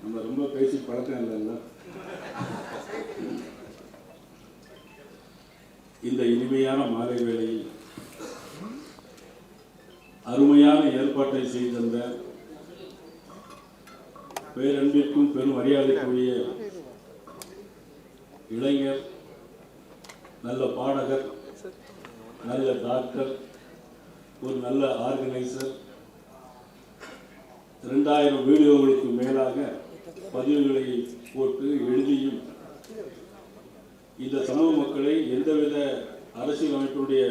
நம்ம ரொம்ப பேசி பழக்கம் இல்லைல்ல இந்த இனிமையான மாலை வேளையில் அருமையான ஏற்பாட்டை செய்திருந்த பேரன்பிற்கும் பெரும் மரியாதைக்குரிய இளைஞர் நல்ல பாடகர் நல்ல டாக்டர் ஒரு நல்ல ஆர்கனைசர் ரெண்டாயிரம் வீடியோகளுக்கு மேலாக பதிவுகளை போட்டு எழுதியும். இந்த சமூக மக்களை எந்தவித அரசியல் அமைப்பினுடைய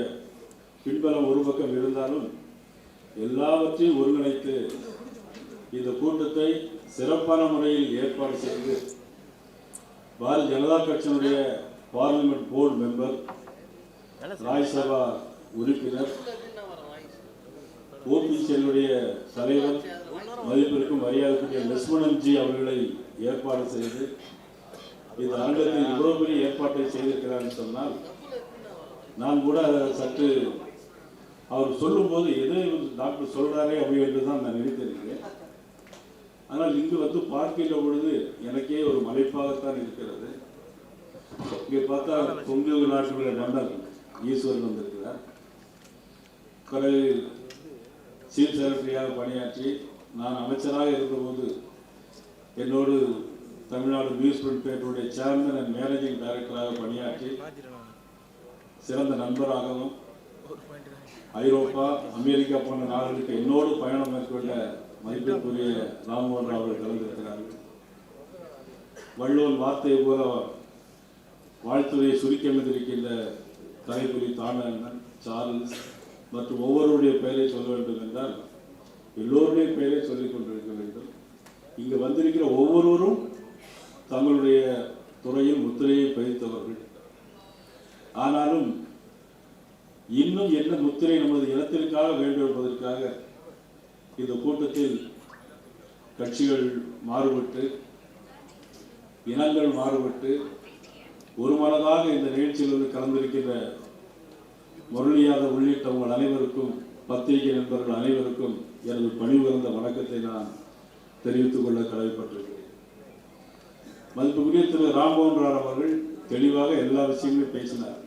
பின்பலம் ஒரு பக்கம் இருந்தாலும் எல்லாவற்றையும் ஒருங்கிணைத்து இந்த கூட்டத்தை சிறப்பான முறையில் ஏற்பாடு செய்து பாரதிய ஜனதா கட்சியினுடைய பார்லிமெண்ட் போர்டு மெம்பர் ராஜ்யசபா உறுப்பினர் ஓபிசியலுடைய தலைவர் மதிப்பிற்கும் மரியாதைக்குரிய லட்சுமணன் ஜி அவர்களை ஏற்பாடு செய்து இந்த அரங்கத்தில் இவ்வளவு பெரிய ஏற்பாட்டை செய்திருக்கிறார் சொன்னால் நான் கூட அதை சற்று அவர் சொல்லும்போது எதை டாக்டர் சொல்கிறாரே அப்படி என்று தான் நான் நினைத்திருக்கிறேன். ஆனால் இங்கு வந்து பார்க்கின்ற பொழுது எனக்கே ஒரு மலைப்பாகத்தான் இருக்கிறது. இங்கே பார்த்தா கொங்கு நாட்டுடைய மன்னர் ஈஸ்வரன் வந்திருக்கிறார். பிறகு சீஃப் செக்ரட்டரியாக பணியாற்றி நான் அமைச்சராக இருந்தபோது என்னோடு தமிழ்நாடு நியூஸ் பிரிண்ட் பேப்பருடைய சேர்மன் அண்ட் மேனேஜிங் டைரக்டராக பணியாற்றி சிறந்த நண்பராகவும் ஐரோப்பா அமெரிக்கா போன்ற நாடுகளுக்கு என்னோடு பயணம் மேற்கொண்ட மதிப்பிற்குரிய ராம்மோகன் ராவ் அவர்கள் கலந்திருக்கிறார்கள். வள்ளுவன் வார்த்தை போல வாழ்த்துறையை சுருக்கமிட்டிருக்கின்ற தலைப்புரி தாண்டண்ணன் சார்ல்ஸ் மற்றும் ஒவ்வொருடைய பெயரை சொல்ல வேண்டும் என்றால் எல்லோருடைய பெயரை சொல்லிக் கொண்டிருக்க வேண்டும். இங்கு வந்திருக்கிற ஒவ்வொருவரும் தங்களுடைய துறையில் முத்திரையை பதித்தவர்கள். ஆனாலும் இன்னும் என்ன முத்திரை நமது இனத்திற்காக வேண்டும் என்பதற்காக இந்த கூட்டத்தில் கட்சிகள் மாறுபட்டு இனங்கள் மாறுபட்டு ஒரு மனதாக இந்த நிகழ்ச்சியில் வந்து கலந்திருக்கின்ற முரளி யாதவ் உள்ளிட்ட உங்கள் அனைவருக்கும் பத்திரிகை நண்பர்கள் அனைவருக்கும் எனது பணிவுகந்த வணக்கத்தை நான் தெரிவித்துக் கொள்ள கடமைப்பட்டிருக்கிறேன். மதிப்புக்குரிய திரு ராம்மோகன் ராவ் அவர்கள் தெளிவாக எல்லா விஷயங்களையும் பேசினார்.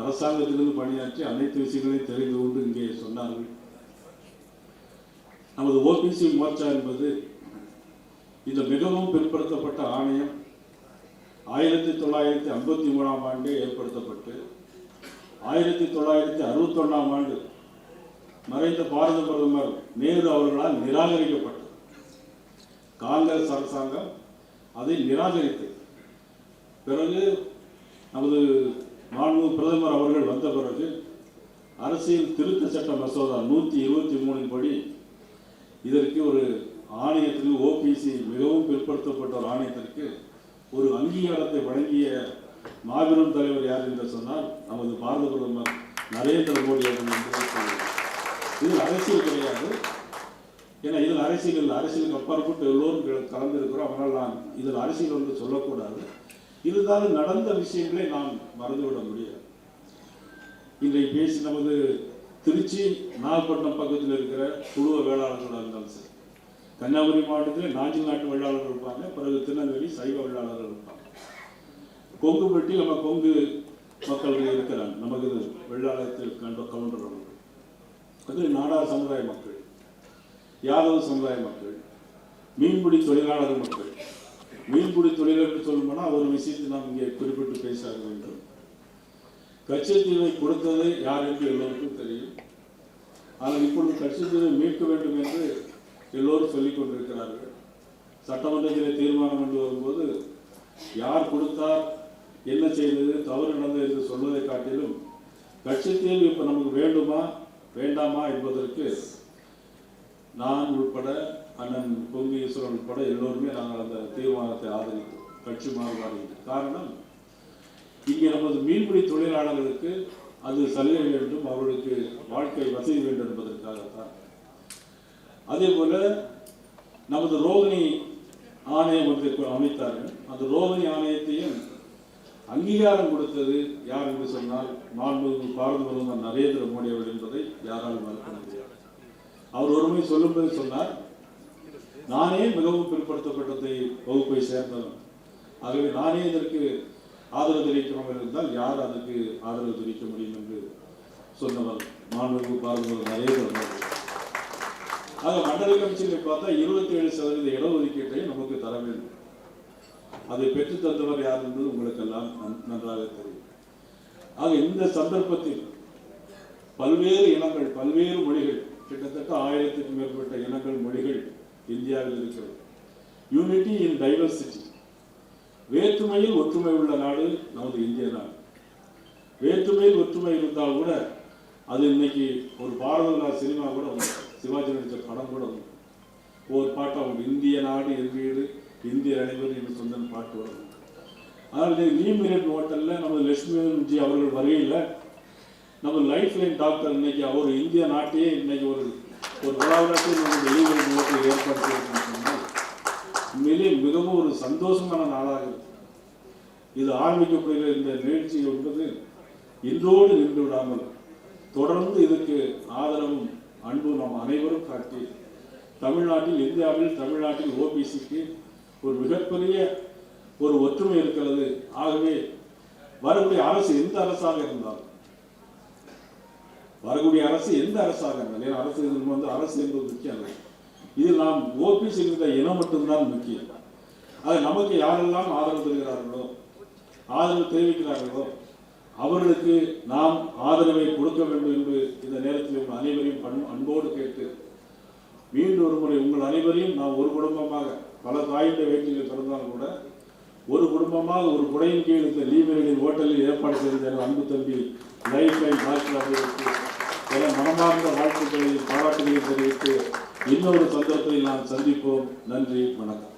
அரசாங்கத்திலிருந்து பணியாற்றி அனைத்து விஷயங்களையும் தெரிந்து கொண்டு இங்கே சொன்னார்கள். நமது ஓபிசி மோர்ச்சா என்பது இந்த மிகவும் பிற்படுத்தப்பட்ட ஆணையம். ஆயிரத்தி தொள்ளாயிரத்தி ஐம்பத்தி மூணாம் ஆண்டே ஏற்படுத்தப்பட்டு ஆயிரத்தி தொள்ளாயிரத்தி அறுபத்தொன்னாம் ஆண்டு மறைந்த பாரத பிரதமர் நேரு அவர்களால் நிராகரிக்கப்பட்டது. காங்கிரஸ் அரசாங்கம் அதை நிராகரித்தது. பிறகு நமது மாண்பு பிரதமர் அவர்கள் வந்த பிறகு அரசியல் திருத்த சட்ட மசோதா நூற்றி இருபத்தி மூணின் படி இதற்கு ஒரு ஆணையத்திற்கு ஓபிசி மிகவும் பிற்படுத்தப்பட்ட ஒரு ஆணையத்திற்கு ஒரு அங்கீகாரத்தை வழங்கிய மாபெரும் தலைவர் யார் என்று சொன்னால் நமது பாரத பிரதமர் நரேந்திர மோடி அவர்கள் என்பதை இதில் அரசியல் கிடையாது. ஏன்னா இதில் அரசியல் இல்லை. அரசியலுக்கு அப்பாற்பட்டு எல்லோரும் கலந்துருக்கிறோம். அதனால் நான் இதில் அரசியல் வந்து சொல்லக்கூடாது. இருந்தாலும் நடந்த விஷயங்களை நாம் மறந்துவிட முடியாது. இன்றைக்கு பேசி நமது திருச்சி நாகப்பட்டினம் பக்கத்தில் இருக்கிற குழுவ வேளாளர்களாக இருந்தாலும் சரி. கன்னியாகுமரி மாவட்டத்தில் நாஞ்சில் நாட்டு வேளாளர்கள் இருப்பாங்க. பிறகு திருநெல்வேலி சைவ வேளாளர்கள் இருப்பாங்க. கொங்கு பெட்டி நம்ம கொங்கு மக்கள் இருக்கிறாங்க. நமக்கு இது வெள்ளாளத்தில் கண்ட கவுண்டர் அவர்கள். அது நாடார் சமுதாய மக்கள் யாதவ சமுதாய மக்கள் மீன்பிடி தொழிலாளர் மக்கள். மீன்பிடி தொழிலாளர்கள் சொல்லணும்னா ஒரு விஷயத்தை நாம் இங்கே குறிப்பிட்டு பேச வேண்டும் கச்சத்தீவை கொடுத்தது யார் என்று எல்லோருக்கும் தெரியும். ஆனால் இப்பொழுது கச்சத்தீவை மீட்க வேண்டும் என்று எல்லோரும் சொல்லிக் கொண்டிருக்கிறார்கள். சட்டமன்றத்திலே தீர்மானம் கொண்டு வரும்போது யார் கொடுத்தார் என்ன செய்தது? தவறு நடந்தது என்று சொல்வதை காட்டிலும் கட்சித்தீவு இப்போ நமக்கு வேண்டுமா? வேண்டாமா என்பதற்கு நான் உட்பட அண்ணன் பொங்கு ஈஸ்வரன் உட்பட எல்லோருமே நாங்கள் அந்த தீர்மானத்தை ஆதரித்தோம். கட்சி மாறுபாடு காரணம் இங்கே நமது மீன்பிடி தொழிலாளர்களுக்கு அது சலுகை வேண்டும் அவர்களுக்கு வாழ்க்கை வசதி வேண்டும் என்பதற்காகத்தான். அதே போல நமது ரோகிணி ஆணையம் ஒன்றை அமைத்தார்கள். அந்த ரோகிணி ஆணையத்தையும் அங்கீகாரம் கொடுத்தது யார் என்று சொன்னால் மாண்புமிகு பாரத பிரதமர் நரேந்திர மோடி அவர்கள் என்பதை யாராலும் மறுக்க முடியாது. அவர் ஒருமை சொல்லும்போது சொன்னார் நானே மிகவும் பிற்படுத்தப்பட்டதை வகுப்பை சேர்ந்தவன். ஆகவே நானே இதற்கு ஆதரவு தெரிவிக்கிறோம் இருந்தால் யார் அதற்கு ஆதரவு தெரிவிக்க முடியும் என்று சொன்னவர் மாண்புமிகு பாரத பிரதமர் நரேந்திர மோடி. ஆக மண்டல கமிஷனில் பார்த்தா இருபத்தி ஏழு சதவீத இடஒதுக்கீட்டை நமக்கு தர வேண்டும். அதை பெற்றுத் தந்தவர் யார் என்பது உங்களுக்கெல்லாம் நன்றாக தெரியும். ஆக இந்த சந்தர்ப்பத்தில் பல்வேறு இனங்கள் பல்வேறு மொழிகள் கிட்டத்தட்ட ஆயிரத்துக்கும் மேற்பட்ட இனங்கள் மொழிகள் இந்தியாவில் இருக்கிறது. யூனிட்டி இன் டைவர்சிட்டி வேற்றுமையில் ஒற்றுமை உள்ள நாடு நமது இந்திய நாடு. வேற்றுமையில் ஒற்றுமை இருந்தால் கூட அது இன்னைக்கு ஒரு பாரத சினிமா கூட சிவாஜி நடித்த படம் கூட ஒரு பாட்டாக இந்திய நாடு என் வீடு இந்திய அனைவரும் என்று சொந்த பாட்டு வரும். ஆனால் நியூ மினிட் நமது லட்சுமி அவர்கள் வருகையில் நமது லைஃப் லைன் டாக்டர் இன்னைக்கு அவர் இந்திய நாட்டையே இன்னைக்கு ஒரு ஒரு விழாவிடத்தில் நம்ம வெளியுறவு நோட்டில் ஏற்பாடு உண்மையிலே மிகவும் ஒரு சந்தோஷமான நாளாக இருக்கு. இது ஆரம்பிக்கப்படுகிற இந்த நிகழ்ச்சி என்பது இன்றோடு நின்று விடாமல் தொடர்ந்து இதுக்கு ஆதரவும் அன்பும் நாம் அனைவரும் காட்டி தமிழ்நாட்டில் இந்தியாவில் தமிழ்நாட்டில் ஓபிசிக்கு ஒரு மிகப்பெரிய ஒரு ஒற்றுமை இருக்கிறது. ஆகவே வரக்கூடிய அரசு எந்த அரசாக இருந்தாலும் வரக்கூடிய அரசு எந்த அரசாக இருந்தாலும் ஏன்னா அரசு வந்து அரசு என்பது முக்கியம் அல்ல. இதில் நாம் ஓபிசி இருந்த இனம் மட்டும்தான் முக்கியம். அது நமக்கு யாரெல்லாம் ஆதரவு தருகிறார்களோ ஆதரவு தெரிவிக்கிறார்களோ அவர்களுக்கு நாம் ஆதரவை கொடுக்க வேண்டும் என்று இந்த நேரத்தில் உங்கள் அனைவரையும் பண் அன்போடு கேட்டு மீண்டும் ஒரு முறை உங்கள் அனைவரையும் நாம் ஒரு குடும்பமாக பல தாயின்ற வேட்டியில் பிறந்தாலும் கூட ஒரு குடும்பமாக ஒரு குடையின் கீழ் இந்த லீவர்களின் ஹோட்டலில் ஏற்பாடு செய்த அன்பு தம்பி லைஃப் லைன் டாக்டர் அவர்களுக்கு. பல மனமார்ந்த வாழ்த்துக்களையும் பாராட்டுகளையும் தெரிவித்து இன்னொரு சந்தர்ப்பத்தில் நாம் சந்திப்போம். நன்றி வணக்கம்.